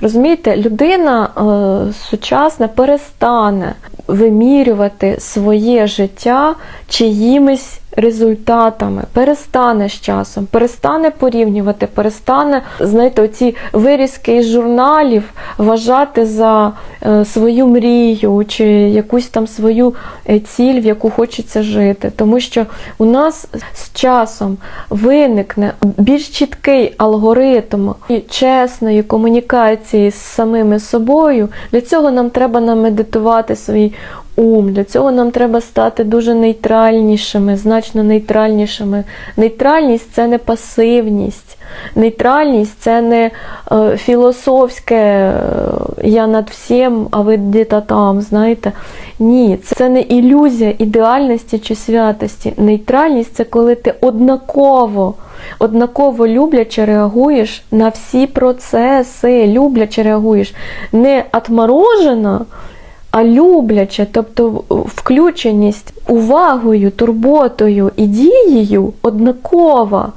Розумієте, людина е, сучасна перестане вимірювати своє життя чиїмись результатами, перестане з часом, перестане порівнювати, перестане, знаєте, оці вирізки із журналів вважати за свою мрію чи якусь там свою е, ціль, в яку хочеться жити. Тому що у нас з часом виникне більш чіткий алгоритм чесної комунікації з самими собою. Для цього нам треба намедитувати свій ум. Для цього нам треба стати дуже нейтральнішими, значно нейтральнішими. Нейтральність це не пасивність. Нейтральність це не е, філософське е, я над всім, а ви де-то там, знаєте. Ні, це не ілюзія ідеальності чи святості. Нейтральність це коли ти однаково, однаково любляче реагуєш на всі процеси, любляче реагуєш. Не отморожено, а любляче, тобто включеність увагою, турботою і дією однакова.